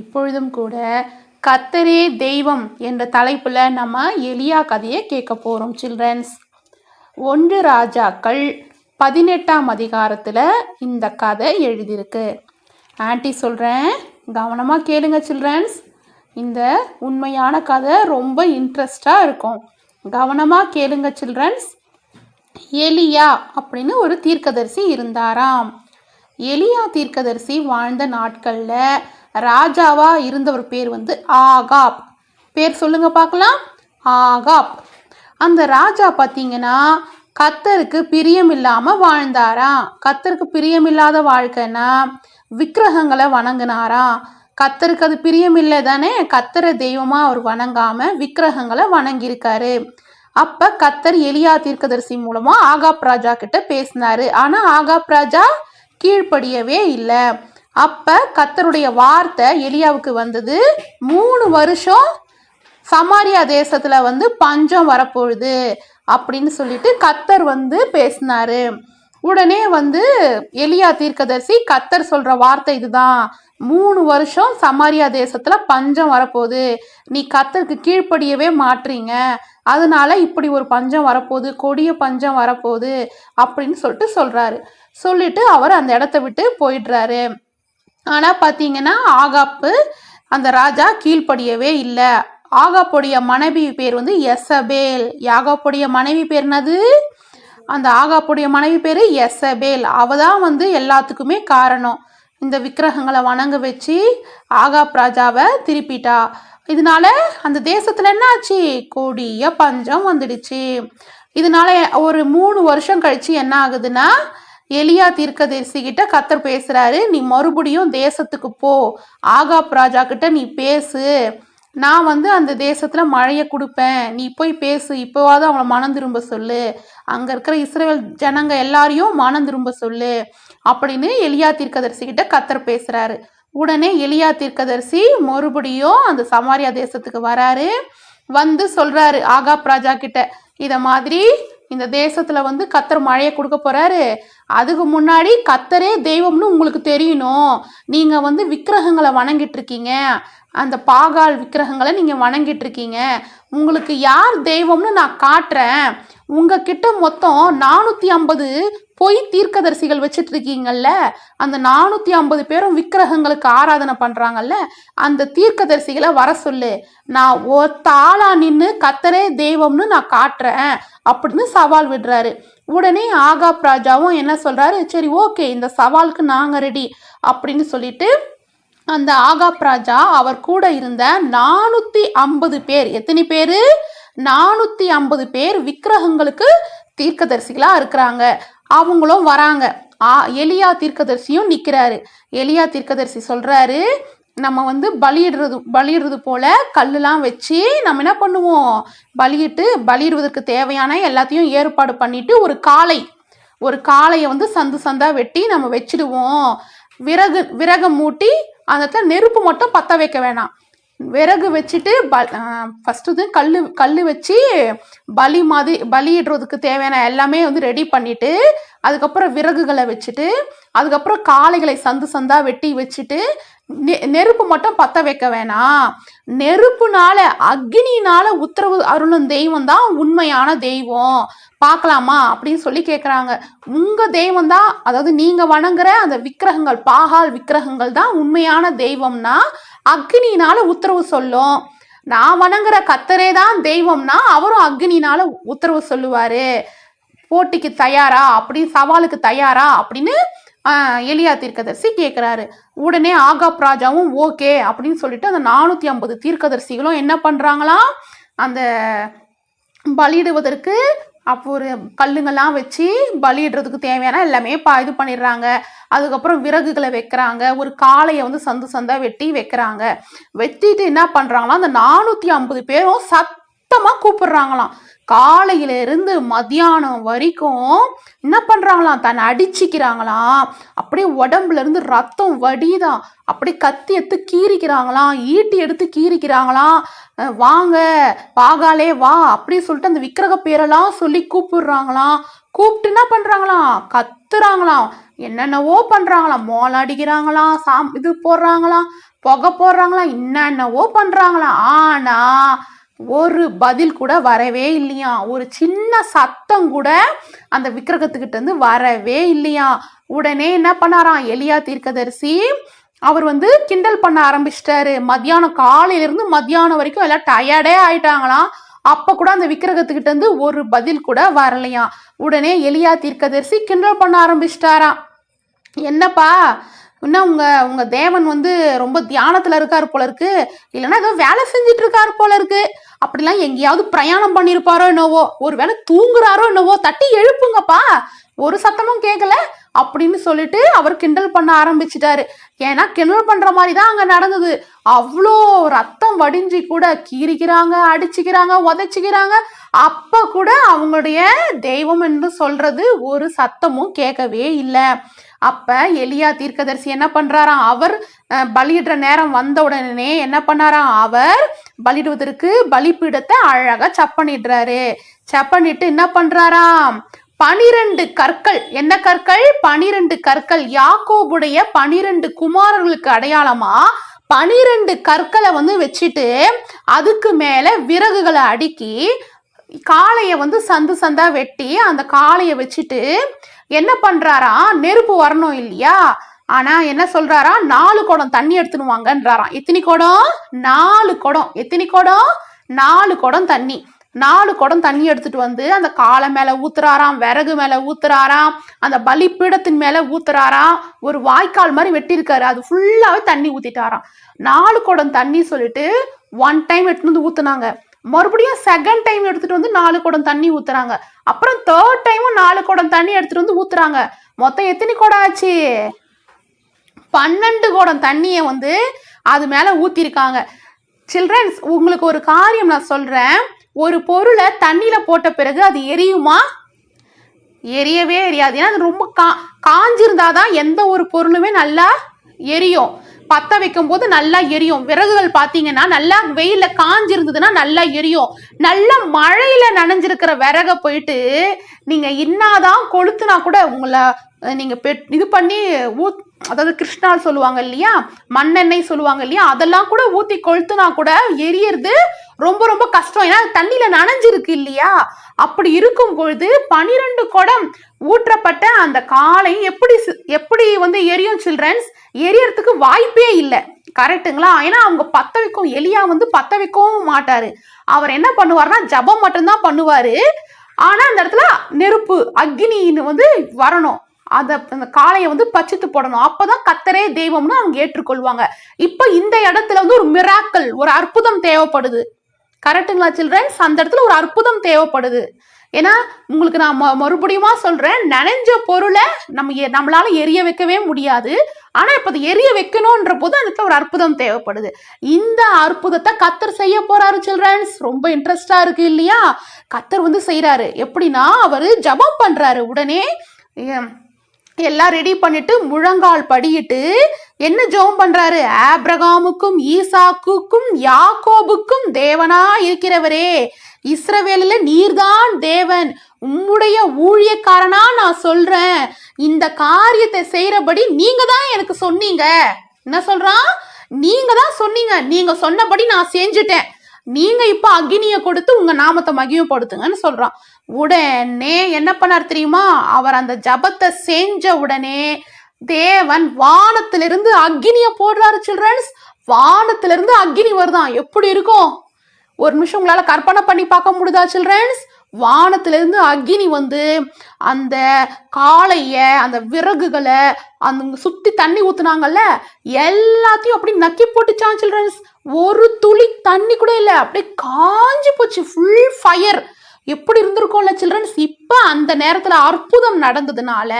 இப்பொழுதும் கூட கத்தரே தெய்வம் என்ற தலைப்பில் நம்ம எலியா கதையை கேட்க போகிறோம் சில்ட்ரன்ஸ் ஒன்று ராஜாக்கள் பதினெட்டாம் அதிகாரத்தில் இந்த கதை எழுதியிருக்கு. ஆண்டி சொல்கிறேன் கவனமாக கேளுங்க சில்ட்ரன்ஸ் இந்த உண்மையான கதை ரொம்ப இன்ட்ரெஸ்டாக இருக்கும். கவனமாக கேளுங்க சில்ட்ரன்ஸ் எலியா அப்படின்னு ஒரு தீர்க்கதரிசி இருந்தாராம். எலியா தீர்க்கதரிசி வாழ்ந்த நாட்களில் ராஜாவா இருந்தவர் பேர் வந்து ஆகாப். பேர் சொல்லுங்க பார்க்கலாம். ஆகாப். அந்த ராஜா பார்த்தீங்கன்னா கத்தருக்கு பிரியம் இல்லாம வாழ்ந்தாராம் கத்தருக்கு பிரியமில்லாத வாழ்க்கைன்னா விக்கிரகங்களை வணங்கினாராம் கத்தருக்கு அது பிரியம் இல்லை தானே? கத்தரை தெய்வமா அவர் வணங்காம விக்கிரகங்களை வணங்கியிருக்காரு. அப்ப கத்தர் எலியா தீர்க்கதரிசி மூலமா ஆகாப் ராஜா கிட்ட பேசினாரு. ஆனா ஆகாப் ராஜா கீழ்ப்படியவே இல்லை. அப்போ கத்தருடைய வார்த்தை எலியாவுக்கு வந்தது. மூணு வருஷம் சமாரியா தேசத்தில் வந்து பஞ்சம் வரப்போகுது அப்படின்னு சொல்லிட்டு கத்தர் வந்து பேசினாரு. உடனே வந்து எலியா தீர்க்கதரிசி கத்தர் சொல்கிற வார்த்தை இதுதான். மூணு வருஷம் சமாரியா தேசத்தில் பஞ்சம் வரப்போகுது. நீ கத்தருக்கு கீழ்ப்படியவே மாற்றீங்க அதனால இப்படி ஒரு பஞ்சம் வரப்போகுது கொடிய பஞ்சம் வரப்போகுது அப்படின்னு சொல்லிட்டு சொல்கிறாரு சொல்லிட்டு அவர் அந்த இடத்த விட்டு போயிடுறாரு. ஆனால் பார்த்தீங்கன்னா ஆகாப்பு அந்த ராஜா கீழ்ப்படியவே இல்லை. ஆகாப்புடைய மனைவி பேர் வந்து எசபேல். யாகாப்புடைய மனைவி பேர் என்னது? அந்த ஆகாப்புடைய மனைவி பேர் எசபேல். அவ தான் வந்து எல்லாத்துக்குமே காரணம். இந்த விக்கிரகங்களை வணங்க வச்சு ஆகாப் ராஜாவை திருப்பிட்டா. இதனால அந்த தேசத்துல என்ன ஆச்சு கொடிய பஞ்சம் வந்துடுச்சு. இதனால ஒரு மூணு வருஷம் கழிச்சு என்ன ஆகுதுன்னா எலியா தீர்க்கதரிசிகிட்ட கத்தர் பேசுறாரு நீ மறுபடியும் தேசத்துக்கு போ. ஆகாப் ராஜா கிட்ட நீ பேசு. நான் வந்து அந்த தேசத்துல மழையை கொடுப்பேன். நீ போய் பேசு. இப்போவாவது அவங்கள மனம் திரும்ப சொல்லு. அங்க இருக்கிற இஸ்ரேல் ஜனங்க எல்லாரையும் மனம் திரும்ப சொல்லு. அப்படின்னு எலியா தீர்க்கதரிசிகிட்ட கத்தர் பேசுறாரு. உடனே எலியா தீர்க்கதரிசி மறுபடியும் அந்த சமாரியா தேசத்துக்கு வராரு. வந்து சொல்றாரு ஆகாப் ராஜா கிட்ட இத மாதிரி இந்த தேசத்துல வந்து கத்தர் மழையை கொடுக்க போறாரு. அதுக்கு முன்னாடி கத்தரே தெய்வம்னு உங்களுக்கு தெரியணும். நீங்க வந்து விக்கிரகங்களை வணங்கிட்டு இருக்கீங்க அந்த பாகால் விக்கிரகங்களை நீங்க வணங்கிட்டு இருக்கீங்க உங்களுக்கு யார் தெய்வம்னு நான் காட்டுறேன். உங்ககிட்ட மொத்தம் நானூத்தி ஐம்பது போய் தீர்க்கதரிசிகள் வச்சிட்டு இருக்கீங்கல்ல அந்த நானூத்தி ஐம்பது பேரும் விக்கிரகங்களுக்கு ஆராதனை பண்றாங்கல்ல அந்த தீர்க்கதரிசிகளை வர சொல்லு. நான் ஒத்த ஆளா நின்று கத்தரே தெய்வம்னு நான் காட்டுறேன் அப்படின்னு சவால் விடுறாரு. உடனே ஆகாப் ராஜாவும் என்ன சொல்றாரு? சரி ஓகே இந்த சவாலுக்கு நாங்க ரெடி அப்படின்னு சொல்லிட்டு அந்த ஆகாப் ராஜா அவர் கூட இருந்த நானூத்தி ஐம்பது பேர் எத்தனை பேரு? நானூத்தி ஐம்பது பேர் விக்கிரகங்களுக்கு தீர்க்கதரிசிகளா இருக்கிறாங்க. அவங்களும் வராங்க. ஆ எலியா தீர்க்கதரிசியும் நிற்கிறாரு எலியா தீர்க்கதரிசி சொல்கிறாரு நம்ம வந்து பலியிடுறது பலியிடுறது போல கல்லுலாம் வச்சு நம்ம என்ன பண்ணுவோம்? பலியிட்டு பலியிடுவதற்கு தேவையான எல்லாத்தையும் ஏற்பாடு பண்ணிவிட்டு ஒரு காளை ஒரு காளையை வந்து சந்து சந்தாக வெட்டி நம்ம வச்சிடுவோம். விறகு விறகை மூட்டி அந்த இடத்துல நெருப்பு மட்டும் பற்ற வைக்க வேணாம். விறகு வச்சுட்டு ப ஃபஸ்ட்டு வந்து கல் கல் வச்சு பலி மாதிரி பலியிடுறதுக்கு தேவையான எல்லாமே வந்து ரெடி பண்ணிவிட்டு அதுக்கப்புறம் விறகுகளை வச்சுட்டு அதுக்கப்புறம் காளைகளை சந்து சந்தாக வெட்டி வச்சுட்டு நெ நெருப்பு மட்டும் பற்ற வைக்க வேணாம். நெருப்புனால அக்னினால உத்தரவு அருளும் தெய்வம் தான் உண்மையான தெய்வம். பார்க்கலாமா? அப்படின்னு சொல்லி கேட்குறாங்க உங்கள் தெய்வம் தான் அதாவது நீங்கள் வணங்குற அந்த விக்கிரகங்கள் பாகால் விக்கிரகங்கள் தான் உண்மையான தெய்வம்னா அக்னினால உத்தரவு சொல்லும். நான் வணங்குற கத்தரே தான் தெய்வம்னா அவரும் அக்னினால உத்தரவு சொல்லுவாரு. போட்டிக்கு தயாரா? அப்படி சவாலுக்கு தயாரா? அப்படின்னு எளியா எலியா தீர்க்கதரிசி கேட்குறாரு உடனே ஆகாப் ராஜாவும் ஓகே அப்படின்னு சொல்லிட்டு அந்த நானூற்றி ஐம்பது தீர்க்கதரிசிகளும் என்ன பண்ணுறாங்களாம் அந்த பலியிடுவதற்கு அப்போ ஒரு கல்லுங்கெல்லாம் வச்சு பலியிடுறதுக்கு தேவையான எல்லாமே பா இது பண்ணிடுறாங்க. அதுக்கப்புறம் விறகுகளை வைக்கிறாங்க. ஒரு காளையை வந்து சந்து சந்தா வெட்டி வைக்கிறாங்க. வெட்டிட்டு என்ன பண்ணுறாங்களாம் அந்த நானூற்றி ஐம்பது பேரும் சத்தமாக கூப்பிடுறாங்களாம். காலையில இருந்து மத்தியானம் வரைக்கும் என்ன பண்ணுறாங்களாம் தன்னை அடிச்சுக்கிறாங்களாம். அப்படியே உடம்புல இருந்து ரத்தம் வடிதான் அப்படியே கத்தி எடுத்து கீறிக்கிறாங்களாம் ஈட்டி எடுத்து கீறிக்கிறாங்களாம் வாங்க பாகாலே வா அப்படின்னு சொல்லிட்டு அந்த விக்கிரக பேரெல்லாம் சொல்லி கூப்பிடுறாங்களாம் கூப்பிட்டு என்ன பண்றாங்களாம் கத்துறாங்களாம் என்னென்னவோ பண்றாங்களாம் மோளம் அடிக்கிறாங்களாம் சாம் இது போடுறாங்களாம் புகை போடுறாங்களாம் என்னென்னவோ பண்றாங்களாம் ஆனா ஒரு பதில் கூட வரவே இல்லையா? ஒரு சின்ன சத்தம் கூட அந்த விக்கிரகத்துக்கிட்ட இருந்து வரவே இல்லையா? உடனே என்ன பண்ணாராம்? எலியா தீர்க்கதரிசி அவர் வந்து கிண்டல் பண்ண ஆரம்பிச்சிட்டாரு. மத்தியானம் காலையிலேருந்து மத்தியானம் வரைக்கும் எல்லாம் டயர்டே ஆயிட்டாங்களாம். அப்ப கூட அந்த விக்கிரகத்துக்கிட்ட இருந்து ஒரு பதில் கூட வரலையா? உடனே எலியா தீர்க்கதரிசி கிண்டல் பண்ண ஆரம்பிச்சிட்டாராம். என்னப்பா இன்னும் உங்க உங்க தேவன் வந்து ரொம்ப தியானத்துல இருக்காரு போல இருக்கு. இல்லைன்னா ஏதோ வேலை செஞ்சுட்டு இருக்காரு போல இருக்கு. அப்படிலாம் எங்கேயாவது பிரயாணம் பண்ணியிருப்பாரோ என்னவோ ஒருவேளை தூங்குறாரோ என்னவோ தட்டி எழுப்புங்கப்பா. ஒரு சத்தமும் கேட்கல அப்படின்னு சொல்லிட்டு அவர் கிண்டல் பண்ண ஆரம்பிச்சிட்டாரு. ஏன்னா கிண்டல் பண்ற மாதிரி தான் அங்க நடந்தது. அவ்வளோ ரத்தம் வடிஞ்சு கூட கீறிக்கிறாங்க அடிச்சுக்கிறாங்க உதைச்சிக்கிறாங்க. அப்ப கூட அவங்களுடைய தெய்வம் என்று சொல்றது ஒரு சத்தமும் கேட்கவே இல்லை. அப்ப எலியா தீர்க்கதரிசி என்ன பண்றாராம் அவர் பலியிடுற நேரம் வந்த உடனே என்ன பண்ணாராம் அவர் பலியிடுவதற்கு பலிப்பீடத்தை அழகா சப்பனிடுறாரு சப்பனிட்டு என்ன பண்றாராம் பனிரெண்டு கற்கள். என்ன கற்கள்? பனிரெண்டு கற்கள். யாக்கோபுடைய பனிரெண்டு குமாரர்களுக்கு அடையாளமா? பனிரெண்டு கற்களை வந்து வச்சுட்டு அதுக்கு மேல விறகுகளை அடுக்கி காளையை வந்து சந்து சந்தா வெட்டி அந்த காளையை வச்சுட்டு என்ன பண்ணுறாராம் நெருப்பு வரணும் இல்லையா? ஆனா என்ன சொல்கிறாரா நாலு குடம் தண்ணி எடுத்துன்னு வாங்கன்றாராம் எத்தனை குடம்? நாலு குடம். எத்தனை குடம்? நாலு குடம் தண்ணி. நாலு குடம் தண்ணி எடுத்துட்டு வந்து அந்த காளை மேல ஊத்துறாராம் விறகு மேல ஊத்துறாராம் அந்த பலிப்பீடத்தின் மேல ஊத்துறாராம். ஒரு வாய்க்கால் மாதிரி வெட்டியிருக்காரு. அது ஃபுல்லாவே தண்ணி ஊத்திட்டாராம். நாலு குடம் தண்ணி சொல்லிட்டு ஒன் டைம் எடுத்துட்டு வந்து ஊத்துனாங்க. மறுபடியும் செகண்ட் டைம் எடுத்துட்டு வந்து நாலு குடம் தண்ணி ஊத்துறாங்க. அப்புறம் தேர்ட் டைமும் நாலு குடம் தண்ணி எடுத்துட்டு வந்து ஊத்துறாங்க. மொத்தம் எத்தனை குடம் ஆச்சு? பன்னெண்டு குடம் தண்ணியை வந்து அது மேல ஊத்திருக்காங்க. சில்ட்ரன்ஸ் உங்களுக்கு ஒரு காரியம் நான் சொல்றேன். ஒரு பொருளை தண்ணியில போட்ட பிறகு அது எரியுமா? எரியவே எரியாது. ஏன்னா அது ரொம்ப கா காஞ்சிருந்தாதான் எந்த ஒரு பொருளுமே நல்லா எரியும். பத்த வைக்கும் போது நல்லா எரியும். விறகுகள் பார்த்தீங்கன்னா நல்லா வெயில காஞ்சிருந்ததுன்னா நல்லா எரியும். நல்லா மழையில நனைஞ்சிருக்கிற விறக போயிட்டு நீங்க இன்னாதான் கொளுத்துனா கூட உங்களை நீங்க பெட் இது பண்ணி ஊத் அதாவது கிருஷ்ணால் சொல்லுவாங்க இல்லையா? மண்ணெண்ணெய் சொல்லுவாங்க இல்லையா? அதெல்லாம் கூட ஊத்தி கொளுத்துனா கூட எரியறது ரொம்ப ரொம்ப கஷ்டம். ஏன்னா தண்ணியில நனைஞ்சிருக்கு இல்லையா? அப்படி இருக்கும் பொழுது பனிரெண்டு குடம் ஊற்றப்பட்ட அந்த காலை எப்படி எப்படி வந்து எரியும் சில்ட்ரன்ஸ்? எரியறதுக்கு வாய்ப்பே இல்லை. கரெக்ட்டுங்களா? ஏன்னா அவங்க பத்த வைக்கும் எலியா வந்து பத்த வைக்கவும் மாட்டாரு. அவர் என்ன பண்ணுவார்னா ஜபம் மட்டும்தான் பண்ணுவாரு. ஆனா அந்த இடத்துல நெருப்பு அக்னின்னு வந்து வரணும். அதை அந்த காளையை வந்து பச்சித்து போடணும். அப்பதான் கத்தரே தெய்வம்னு அவங்க ஏற்றுக்கொள்வாங்க. இப்ப இந்த இடத்துல வந்து ஒரு மிராக்கள் ஒரு அற்புதம் தேவைப்படுது. கரெக்ட்டுங்களா சில்ட்ரன்ஸ் அந்த இடத்துல ஒரு அற்புதம் தேவைப்படுது. ஏன்னா உங்களுக்கு நான் ம- மறுபடியுமா சொல்றேன் நனைஞ்ச பொருளை நம்ம எ- நம்மளால எரிய வைக்கவே முடியாது. ஆனா இப்ப அது எரிய வைக்கணும்ன்ற போது அதுக்கு ஒரு அற்புதம் தேவைப்படுது. இந்த அற்புதத்தை கத்தர் செய்ய போறாரு சில்ட்ரன்ஸ் ரொம்ப இன்ட்ரெஸ்டா இருக்கு இல்லையா? கத்தர் வந்து செய்கிறாரு எப்படின்னா அவரு ஜெபம் பண்றாரு. உடனே எல்லாம் ரெடி பண்ணிட்டு முழங்கால் படியிட்டு என்ன ஜோம் பண்றாரு? ஆப்ரகாமுக்கும் ஈசாக்குக்கும் யாக்கோபுக்கும் தேவனா இருக்கிறவரே. இஸ்ரவேலில் நீர்தான் தேவன். உம்முடைய ஊழியக்காரனா நான் சொல்றேன். இந்த காரியத்தை செய்யறபடி நீங்க தான் எனக்கு சொன்னீங்க. என்ன சொல்றான்? நீங்க தான் சொன்னீங்க. நீங்க சொன்னபடி நான் செஞ்சுட்டேன். நீங்க இப்ப அக்னியை கொடுத்து உங்க நாமத்தை மகிமைப்படுத்துங்கன்னு சொல்றான். உடனே என்ன பண்ணார் தெரியுமா? அவர் அந்த ஜபத்தை செஞ்ச உடனே தேவன் வானத்திலிருந்து அக்னியை போடுறாரு சில்ட்ரன்ஸ். வானத்திலிருந்து அக்னி வருதான் எப்படி இருக்கும்? ஒரு நிமிஷம் உங்களால கற்பனை பண்ணி பார்க்க முடியுதா சில்ட்ரன்ஸ்? வானத்திலிருந்து அக்னி வந்து அந்த காளைய அந்த விறகுகளை அந்த சுத்தி தண்ணி ஊத்துனாங்கல்ல எல்லாத்தையும் அப்படி நக்கி போட்டுச்சான் சில்ட்ரன்ஸ். ஒரு துளி தண்ணி கூட இல்லை. அப்படியே காஞ்சி போச்சு. ஃபுல் ஃபயர் எப்படி இருந்திருக்கும்ல சில்ட்ரன்ஸ் இப்போ அந்த நேரத்தில் அற்புதம் நடந்ததுனால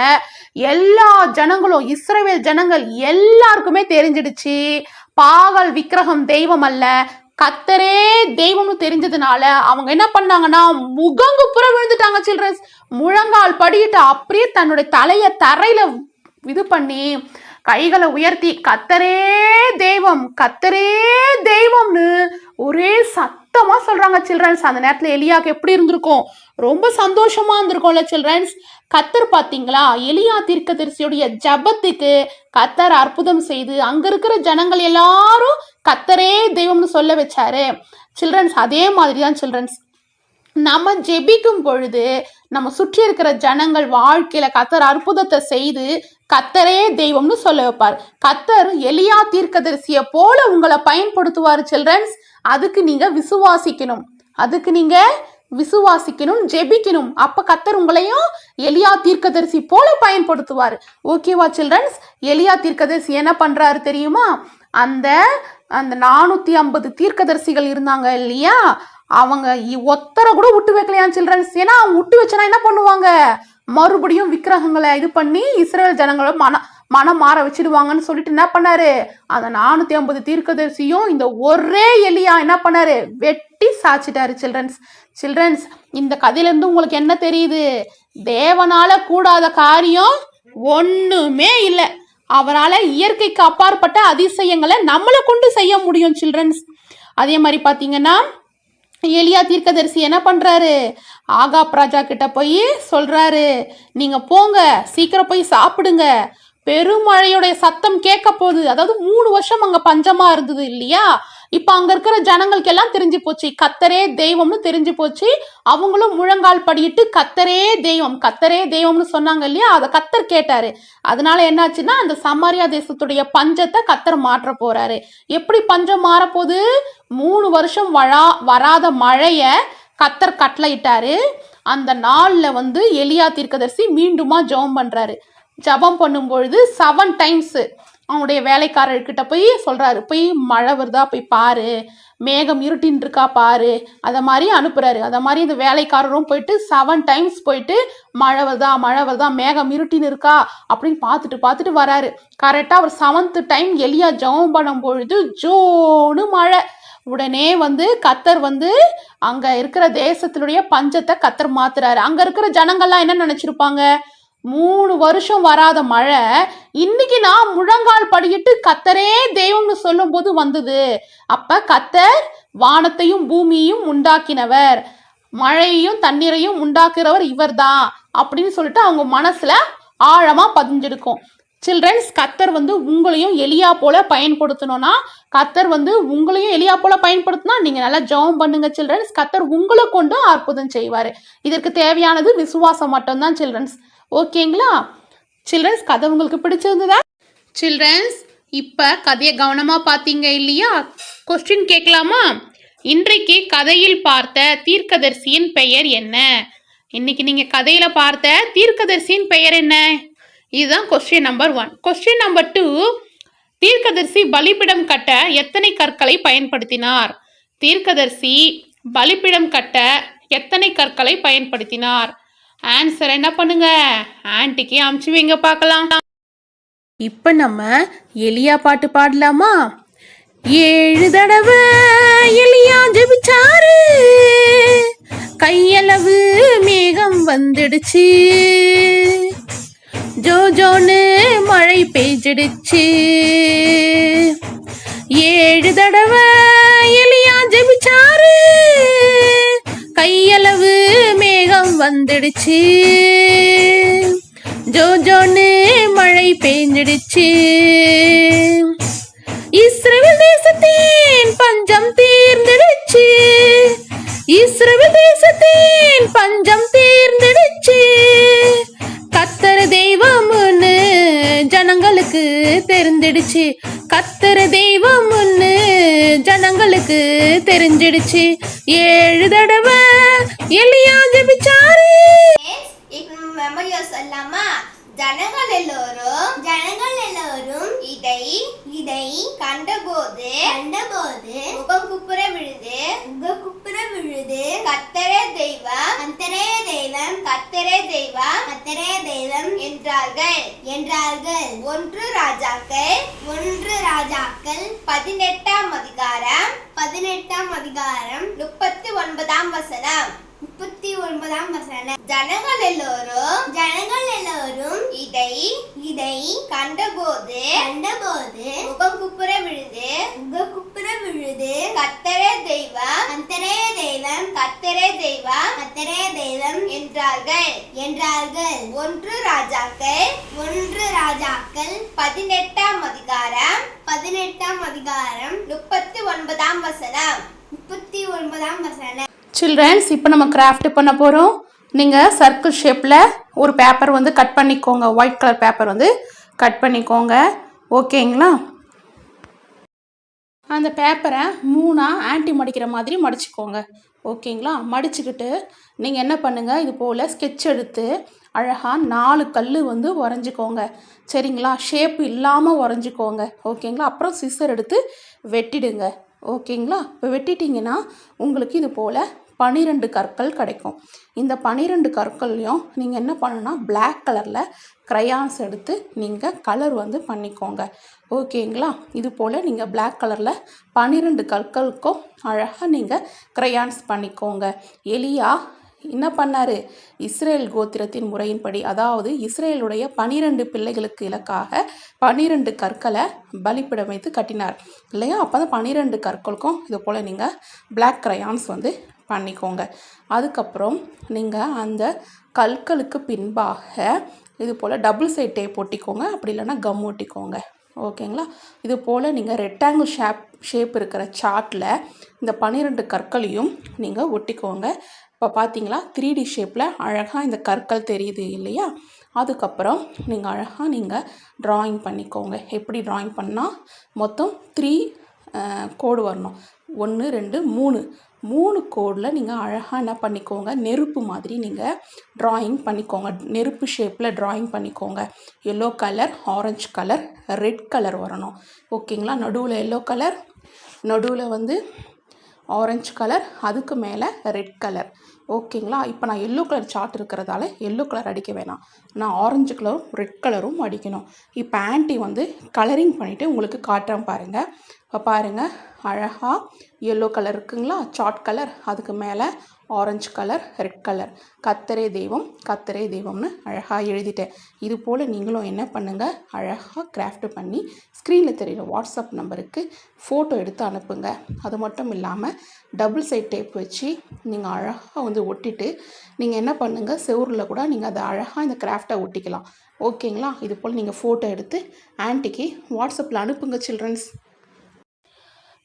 எல்லா ஜனங்களும் இஸ்ரேல் ஜனங்கள் எல்லாருக்குமே தெரிஞ்சிடுச்சு. பாகல் விக்கிரகம் தெய்வம் அல்ல. கத்தரே தெய்வம்னு தெரிஞ்சதுனால அவங்க என்ன பண்ணாங்கன்னா முகங்கு புற விழுந்துட்டாங்க சில்ட்ரன்ஸ் முழங்கால் படியிட்டு அப்படியே தன்னுடைய தலையை தரையில இது பண்ணி கைகளை உயர்த்தி கத்தரே தெய்வம் கத்தரே தெய்வம்னு ஒரே சத்தமா சொல்றாங்க சில்ட்ரன்ஸ். அந்த நேரத்துல எலியாக்கு எப்படி இருந்திருக்கும்? ரொம்ப சந்தோஷமா இருந்திருக்கும்ல சில்ட்ரன்ஸ். கத்தர் பாத்தீங்களா? எலியா தீர்க்கதரிசியுடைய ஜபத்துக்கு கத்தர் அற்புதம் செய்து அங்க இருக்கிற ஜனங்கள் எல்லாரும் கத்தரே தெய்வம்னு சொல்ல வச்சாரு. சில்ட்ரன்ஸ் அதே மாதிரி தான் சில்ட்ரன்ஸ். நம்ம ஜெபிக்கும் பொழுது நம்ம சுற்றி இருக்கிற ஜனங்கள் வாழ்க்கையில கத்தர் அற்புதத்தை செய்து கத்தரே தெய்வம்னு சொல்ல வைப்பார். கத்தர் எலியா தீர்க்கதரிசியை போல உங்களை பயன்படுத்துவார் சில்ட்ரன்ஸ். அதுக்கு நீங்க விசுவாசிக்கணும். அதுக்கு நீங்க விசுவாசிக்கணும் ஜெபிக்கணும். அப்ப கத்தர் உங்களையும் எலியா தீர்க்கதரிசி போல பயன்படுத்துவார். ஓகேவா சில்ட்ரன்ஸ்? எலியா தீர்க்கதரிசி என்ன பண்றாரு தெரியுமா? அந்த அந்த நானூத்தி ஐம்பது தீர்க்கதரிசிகள் இருந்தாங்க இல்லையா? அவங்க இ- ஒத்தரை கூட விட்டு வைக்கலையா சில்ட்ரன்ஸ்? ஏன்னா அவங்க விட்டு வச்சனா என்ன பண்ணுவாங்க? மறுபடியும் விக்கிரகங்களை இது பண்ணி இஸ்ரேல் ஜனங்களை மன மனம் மாற வச்சிடுவாங்கன்னு சொல்லிட்டு என்ன பண்ணாரு? அந்த நானூத்தி ஐம்பது தீர்க்கதரிசியும் இந்த ஒரே எலியா என்ன பண்ணாரு? வெட்டி சாச்சிட்டாரு சில்ட்ரன்ஸ் சில்ட்ரன்ஸ் இந்த கதையிலேருந்து உங்களுக்கு என்ன தெரியுது? தேவனால கூடாத காரியம் ஒண்ணுமே இல்லை. அவரால் இயற்கைக்கு அப்பாற்பட்ட அதிசயங்களை நம்மளை கொண்டு செய்ய முடியும் சில்ட்ரன்ஸ் அதே மாதிரி பார்த்தீங்கன்னா எலியா தீர்க்கதரிசி என்ன பண்ணுறாரு ஆகாப் ராஜா கிட்ட போய் சொல்கிறாரு நீங்கள் போங்க சீக்கிரம் போய் சாப்பிடுங்க. பெருமழையுடைய சத்தம் கேட்க போகுது அதாவது மூணு வருஷம் அங்கே பஞ்சமாக இருந்தது இல்லையா? இப்ப அங்க இருக்கிற ஜனங்களுக்கு எல்லாம் தெரிஞ்சு போச்சு. கத்தரே தெய்வம்னு தெரிஞ்சு போச்சு. அவங்களும் முழங்கால் படியிட்டு கத்தரே தெய்வம் கத்தரே தெய்வம்னு சொன்னாங்க இல்லையா? அதை கத்தர் கேட்டாரு. அதனால என்னாச்சுன்னா அந்த சமாரியா தேசத்துடைய பஞ்சத்தை கத்தர் மாற்ற போறாரு. எப்படி பஞ்சம் மாறப்போகுது? மூணு வருஷம் வழா வராத மழைய கத்தர் கட்டளையிட்டாரு. அந்த நாளில் வந்து எலியா தீர்க்கதரிசி மீண்டுமா ஜெபம் பண்றாரு. ஜெபம் பண்ணும் பொழுது செவன் டைம்ஸு அவனுடைய வேலைக்காரர்கிட்ட போய் சொல்கிறாரு போய் மழை வருதா? போய் பாரு. மேகம் இருட்டின்னு இருக்கா பாரு. அதை மாதிரி அனுப்புகிறாரு அதை மாதிரி இந்த வேலைக்காரரும் போயிட்டு செவன் டைம்ஸ் போயிட்டு மழை வருதா? மழை வருதா? மேகம் இருட்டின்னு இருக்கா அப்படின்னு பார்த்துட்டு பார்த்துட்டு வராரு. கரெக்டாக அவர் செவன்த்து டைம் எலியா ஜெபம் பண்ணும் பொழுது ஜோனு மழை. உடனே வந்து கத்தர் வந்து அங்கே இருக்கிற தேசத்தினுடைய பஞ்சத்தை கத்தர் மாத்துறாரு. அங்கே இருக்கிற ஜனங்கள்லாம் என்ன நினச்சிருப்பாங்க? மூணு வருஷம் வராத மழை. இன்னைக்கு நான் முழங்கால் படியிட்டு கத்தரே தெய்வம்னு சொல்லும்போது வந்தது. அப்ப கத்தர் வானத்தையும் பூமியையும் உண்டாக்கினவர். மழையையும் தண்ணீரையும் உண்டாக்குறவர் இவர்தான் அப்படின்னு சொல்லிட்டு அவங்க மனசுல ஆழமா பதிஞ்சிருக்கும். சில்ட்ரன்ஸ் கத்தர் வந்து உங்களையும் எலியா போல பயன்படுத்தணும்னா கத்தர் வந்து உங்களையும் எலியா போல பயன்படுத்தினா நீங்க நல்லா ஜெபம் பண்ணுங்க சில்ட்ரன்ஸ் கத்தர் உங்களை கொண்டும் அற்புதம் செய்வாரு. இதற்கு தேவையானது விசுவாசம் மட்டும்தான் சில்ட்ரன்ஸ் ஓகேங்களா? சில்ட்ரன்ஸ் கதை உங்களுக்கு பிடிச்சிருந்ததா? சில்ட்ரன்ஸ் இப்போ கதையை கவனமாக பார்த்தீங்க இல்லையா? கொஸ்டின் கேட்கலாமா? இன்றைக்கு கதையில் பார்த்த தீர்க்கதரிசியின் பெயர் என்ன? இன்னைக்கு நீங்கள் கதையில் பார்த்த தீர்க்கதரிசியின் பெயர் என்ன? இதுதான் question number one question number two தீர்க்கதரிசி பலிப்பிடம் கட்ட எத்தனை கற்களை பயன்படுத்தினார்? தீர்க்கதரிசி பலிப்பிடம் கட்ட எத்தனை கற்களை பயன்படுத்தினார்? ஆன்சர் என்ன பண்ணுங்க? ஆன்ட்டிக்கு அமுச்சு வைங்க பார்க்கலாம். இப்போ நம்ம எலியா பாட்டு பாடலாமா? ஏழு தடவை எலியா ஜெபிச்சாரு. கையளவு மேகம் வந்துடுச்சு. ஜோஜோன்னு மழை பெய்ஞ்சிடுச்சு. ஏழு தடவை எலியா ஜெபிச்சாரு. கையளவு மேகம் வந்துடுச்சு. ஜோஜோன்னு மழை பெய்ஞ்சிடுச்சு இஸ்ரேல் தேசத்தின் பஞ்சம் தீர்ந்துடுச்சு. இஸ்ரேல் தேசத்தின் பஞ்சம் தீர்ந்துடுச்சு. கத்தர் தெய்வம்னு ஜனங்களுக்கு தெரிஞ்சிடுச்சு. கத்தர் தெய்வம்னு ஜனங்களுக்கு தெரிஞ்சிடுச்சு. ஏழு தடவை எலியா ஜெபிச்சாரு இப்போ மெமரியா சொல்லாமா ஜனங்கள் எல்லோரும் ஜனங்கள் எல்லோரும் இதை இதை கண்டபோது கண்டபோது முகம் குப்புற விழுது முகம் குப்புற விழுது கத்தரே தெய்வம் கத்தரே தெய்வம் கத்தரே தெய்வம் கத்தரே தெய்வம் என்றார்கள். என்றார்கள். ஒன்று ராஜாக்கள் ஒன்று ராஜாக்கள் பதினெட்டாம் அதிகாரம் பதினெட்டாம் அதிகாரம் முப்பத்தி ஒன்பதாம் வசனம். முப்பத்தி ஒன்பதாம் வசனம். ஜனங்கள் எல்லோரும் ஜனங்கள் எல்லோரும் இதை இதை கண்டபோது கண்டபோது முகம் குப்புற விழுது முக குப்புற விழுது கத்தரே தெய்வம் கத்தரே தெய்வம் கத்தரே தெய்வம் கத்தரே தெய்வம் என்றார்கள். என்றார்கள். ஒன்று ராஜாக்கள் ஒன்று ராஜாக்கள் பதினெட்டாம் அதிகாரம் பதினெட்டாம் அதிகாரம் முப்பத்தி ஒன்பதாம் வசனம். முப்பத்தி ஒன்பதாம் வசனம். சில்ட்ரன்ஸ் இப்போ நம்ம கிராஃப்ட் பண்ண போகிறோம் நீங்கள் சர்க்கிள் ஷேப்பில் ஒரு பேப்பர் வந்து கட் பண்ணிக்கோங்க. ஒயிட் கலர் பேப்பர் வந்து கட் பண்ணிக்கோங்க. ஓகேங்களா? அந்த பேப்பரை மூணாக ஆன்டி மடிக்கிற மாதிரி மடிச்சுக்கோங்க. ஓகேங்களா? மடிச்சுக்கிட்டு நீங்கள் என்ன பண்ணுங்கள் இது போல் ஸ்கெட்ச் எடுத்து அழகாக நாலு கல் வந்து உறைஞ்சிக்கோங்க. சரிங்களா? ஷேப் இல்லாமல் உறைஞ்சிக்கோங்க. ஓகேங்களா? அப்புறம் சிசர் எடுத்து வெட்டிடுங்க. ஓகேங்களா? இப்போ வெட்டிட்டிங்கன்னா உங்களுக்கு இது போல் பனிரெண்டு கற்கள் கிடைக்கும். இந்த பனிரெண்டு கற்கள்லையும் நீங்கள் என்ன பண்ணணும்னா பிளாக் கலரில் க்ரையான்ஸ் எடுத்து நீங்கள் கலர் வந்து பண்ணிக்கோங்க. ஓகேங்களா? இது போல் நீங்கள் பிளாக் கலரில் பன்னிரெண்டு கற்களுக்கும் அழகாக நீங்கள் க்ரையான்ஸ் பண்ணிக்கோங்க. எலியா என்ன பண்ணார்? இஸ்ரேல் கோத்திரத்தின் முறையின்படி அதாவது இஸ்ரேலுடைய பனிரெண்டு பிள்ளைகளுக்கு இலக்காக பனிரெண்டு கற்களை பலிப்பிடம் வைத்து கட்டினார். இல்லையா? அப்போ தான் பனிரெண்டு கற்களுக்கும் இது போல் நீங்கள் பிளாக் க்ரையான்ஸ் வந்து பண்ணிக்கோங்க. அதுக்கப்புறம் நீங்கள் அந்த கற்களுக்கு பின்பாக இது போல் டபுள் சைட் டேப் ஒட்டிக்கோங்க. அப்படி இல்லைன்னா கம் ஒட்டிக்கோங்க. ஓகேங்களா? இது போல் நீங்கள் ரெக்டாங்கிள் ஷேப் ஷேப் இருக்கிற சார்ட்டில் இந்த பன்னிரெண்டு கற்களையும் நீங்கள் ஒட்டிக்கோங்க. இப்போ பார்த்தீங்களா த்ரீ டி ஷேப்பில் அழகாக இந்த கற்கள் தெரியுது இல்லையா? அதுக்கப்புறம் நீங்கள் அழகாக நீங்கள் ட்ராயிங் பண்ணிக்கோங்க. எப்படி ட்ராயிங் பண்ணால் மொத்தம் த்ரீ கோடு வரணும். ஒன்று ரெண்டு மூணு. மூணு கோடில் நீங்கள் அழகாக என்ன பண்ணிக்கோங்க நெருப்பு மாதிரி நீங்கள் ட்ராயிங் பண்ணிக்கோங்க. நெருப்பு ஷேப்பில் ட்ராயிங் பண்ணிக்கோங்க. Yellow colour orange colour red colour வரணும். ஓகேங்களா நடுவில் எல்லோ கலர் நடுவில் வந்து ஆரஞ்சு கலர் அதுக்கு மேலே ரெட் கலர் ஓகேங்களா இப்போ நான் எல்லோ கலர் சார்ட் இருக்கிறதால எல்லோ கலர் அடிக்க வேணாம். நான் ஆரஞ்சு கலரும் ரெட் கலரும் அடிக்கணும். இப்போ ஆன்ட்டி வந்து கலரிங் பண்ணிவிட்டு உங்களுக்கு காட்டுறேன் பாருங்கள் இப்போ பாருங்கள் அழகாக எல்லோ கலர் இருக்குங்களா? சாட் கலர் அதுக்கு மேலே ஆரஞ்சு கலர் ரெட் கலர் கத்தரே தெய்வம் கத்தரே தெய்வம்னு அழகாக எழுதிட்டேன். இது போல் நீங்களும் என்ன பண்ணுங்கள் அழகாக கிராஃப்ட் பண்ணி ஸ்க்ரீனில் தெரியுற வாட்ஸ்அப் நம்பருக்கு ஃபோட்டோ எடுத்து அனுப்புங்க. அது மட்டும் இல்லாமல் டபுள் சைட் டேப் வச்சு நீங்கள் அழகாக வந்து ஒட்டிட்டு நீங்கள் என்ன பண்ணுங்கள் செவரில் கூட நீங்கள் அதை அழகாக இந்த கிராஃப்டை ஒட்டிக்கலாம். ஓகேங்களா இது போல் நீங்கள் ஃபோட்டோ எடுத்து ஆன்ட்டிக்கு வாட்ஸ்அப்பில் அனுப்புங்க சில்ட்ரன்ஸ்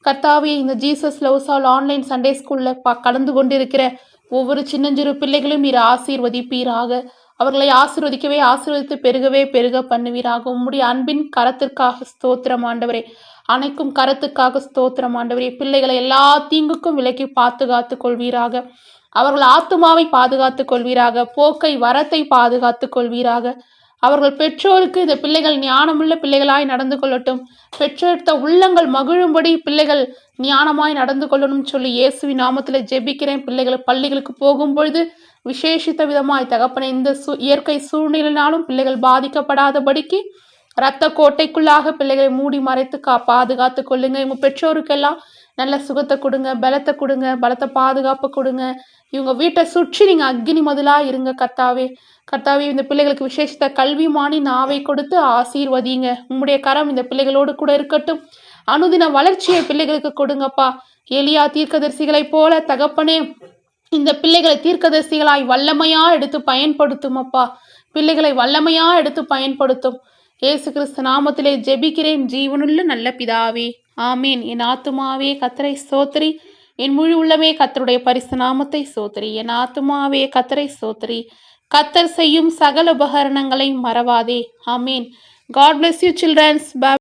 கர்த்தாவே இந்த Jesus loves all online Sunday ஸ்கூலில் ப கலந்து கொண்டிருக்கிற ஒவ்வொரு சின்னஞ்சிறு பிள்ளைகளும் நீர் ஆசீர்வதிப்பீராக. அவர்களை ஆசீர்வதிக்கவே ஆசீர்வதித்து பெருகவே பெருக பண்ணுவீராக. உம்முடைய அன்பின் கரத்திற்காக ஸ்தோத்திரம் ஆண்டவரே. அனைக்கும் கரத்துக்காக ஸ்தோத்திரம் ஆண்டவரே. பிள்ளைகளை எல்லா தீங்குக்கும் விலக்கி பாதுகாத்து கொள்வீராக. அவர்கள் ஆத்துமாவை பாதுகாத்துக் கொள்வீராக. போக்கை வரத்தை பாதுகாத்துக் கொள்வீராக. அவர்கள் பெற்றோருக்கு இந்த பிள்ளைகள் ஞானமுள்ள பிள்ளைகளாய் நடந்து கொள்ளட்டும். பெற்றெடுத்த உள்ளங்கள் மகிழும்படி பிள்ளைகள் ஞானமாய் நடந்து கொள்ளணும்னு சொல்லி இயேசுவின் நாமத்தில் ஜெபிக்கிறேன். பிள்ளைகள் பள்ளிகளுக்கு போகும் பொழுது விசேஷித்த விதமாய் தகப்பன இந்த சூ இயற்கை சூழ்நிலையினாலும் பிள்ளைகள் பாதிக்கப்படாதபடிக்கு இரத்த கோட்டைக்குள்ளாக பிள்ளைகளை மூடி மறைத்து கா பாதுகாத்து கொள்ளுங்க. இவங்க பெற்றோருக்கெல்லாம் நல்ல சுகத்தை கொடுங்க பலத்தை கொடுங்க பலத்தை பாதுகாப்பு கொடுங்க. இவங்க வீட்டை சுற்றி நீங்கள் அக்னி மதிலா இருங்க கர்த்தாவே. கர்த்தாவே இந்த பிள்ளைகளுக்கு விசேஷத்தை கல்விமானி நாவை கொடுத்து ஆசீர்வதிங்க. உங்களுடைய கரம் இந்த பிள்ளைகளோடு கூட இருக்கட்டும். அனுதின வளர்ச்சியை பிள்ளைகளுக்கு கொடுங்கப்பா. எலியா தீர்க்கதரிசிகளைப் போல தகப்பனே இந்த பிள்ளைகளை தீர்க்கதரிசிகளாய் வல்லமையா எடுத்து பயன்படுத்தும் அப்பா பிள்ளைகளை வல்லமையா எடுத்து பயன்படுத்தும். இயேசு கிறிஸ்து நாமத்திலே ஜெபிக்கிறேன். ஜீவனுள்ள நல்ல பிதாவே. ஆமீன். என் ஆத்துமாவே கத்தரை சோத்திரி என் முழு உள்ளமே கத்தருடைய பரிசு நாமத்தை சோத்திரி என் ஆத்துமாவே கத்தரை சோத்திரி கத்தர் செய்யும் சகல உபகரணங்களை மறவாதே. ஆமீன். God bless you children's